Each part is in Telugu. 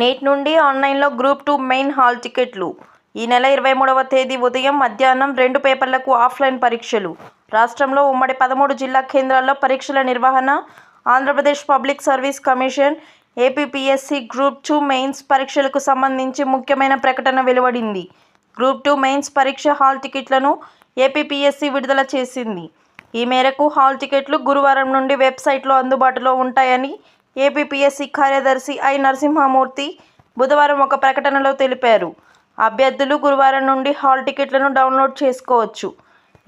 నేటి నుండి ఆన్లైన్లో గ్రూప్ టూ మెయిన్ హాల్ టికెట్లు. ఈ నెల ఇరవై మూడవ తేదీ ఉదయం మధ్యాహ్నం రెండు పేపర్లకు ఆఫ్లైన్ పరీక్షలు. రాష్ట్రంలో ఉమ్మడి పదమూడు జిల్లా కేంద్రాల్లో పరీక్షల నిర్వహణ Andhra Pradesh public service commission APPSC group two mains పరీక్షలకు సంబంధించి ముఖ్యమైన ప్రకటన వెలువడింది. గ్రూప్ టూ మెయిన్స్ పరీక్ష హాల్ టికెట్లను ఏపీపీఎస్సీ విడుదల చేసింది. ఈ మేరకు హాల్ టికెట్లు గురువారం నుండి వెబ్సైట్లో అందుబాటులో ఉంటాయని ఏపీపీఎస్సీ కార్యదర్శి ఐ నరసింహమూర్తి బుధవారం ఒక ప్రకటనలో తెలిపారు. అభ్యర్థులు గురువారం నుండి హాల్ టికెట్లను డౌన్లోడ్ చేసుకోవచ్చు.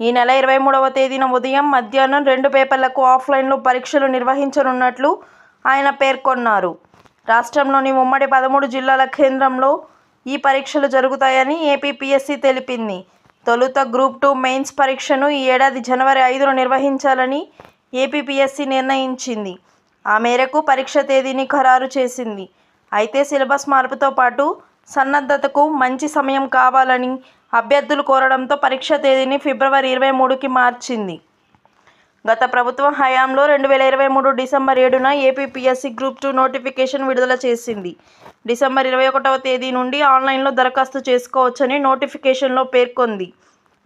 ఈ నెల ఇరవై మూడవ తేదీన ఉదయం మధ్యాహ్నం రెండు పేపర్లకు ఆఫ్లైన్లో పరీక్షలు నిర్వహించనున్నట్లు ఆయన పేర్కొన్నారు. రాష్ట్రంలోని ఉమ్మడి పదమూడు జిల్లాల కేంద్రంలో ఈ పరీక్షలు జరుగుతాయని ఏపీపీఎస్సీ తెలిపింది. తొలుత గ్రూప్ టూ మెయిన్స్ పరీక్షను ఈ ఏడాది జనవరి ఐదున నిర్వహించాలని ఏపీపీఎస్సీ నిర్ణయించింది. ఆ మేరకు పరీక్ష తేదీని ఖరారు చేసింది. అయితే సిలబస్ మార్పుతో పాటు సన్నద్ధతకు మంచి సమయం కావాలని అభ్యర్థులు కోరడంతో పరీక్ష తేదీని ఫిబ్రవరి ఇరవై మూడుకి మార్చింది. గత ప్రభుత్వం హయాంలో రెండు వేల ఇరవై మూడు డిసెంబర్ ఏడున ఏపీపీఎస్సీ గ్రూప్ టూ నోటిఫికేషన్ విడుదల చేసింది. డిసెంబర్ ఇరవై ఒకటవ తేదీ నుండి ఆన్లైన్లో దరఖాస్తు చేసుకోవచ్చని నోటిఫికేషన్లో పేర్కొంది.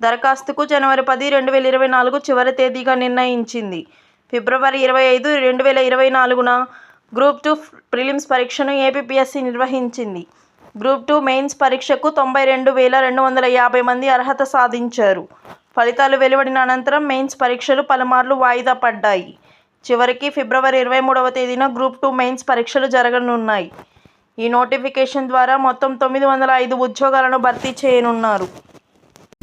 దరఖాస్తుకు జనవరి పది రెండు వేల ఇరవై నాలుగు చివరి తేదీగా నిర్ణయించింది. ఫిబ్రవరి ఇరవై ఐదు రెండు వేల ఇరవై నాలుగున గ్రూప్ టూ ప్రిలిమ్స్ పరీక్షను ఏపీపీఎస్సీ నిర్వహించింది. గ్రూప్ టూ మెయిన్స్ పరీక్షకు తొంభై రెండు వేల రెండు వందల యాభై మంది అర్హత సాధించారు. ఫలితాలు వెలువడిన అనంతరం మెయిన్స్ పరీక్షలు పలుమార్లు వాయిదా పడ్డాయి. చివరికి ఫిబ్రవరి ఇరవై మూడవ తేదీన గ్రూప్ టూ మెయిన్స్ పరీక్షలు జరగనున్నాయి. ఈ నోటిఫికేషన్ ద్వారా మొత్తం తొమ్మిది వందల ఐదు ఉద్యోగాలను భర్తీ చేయనున్నారు.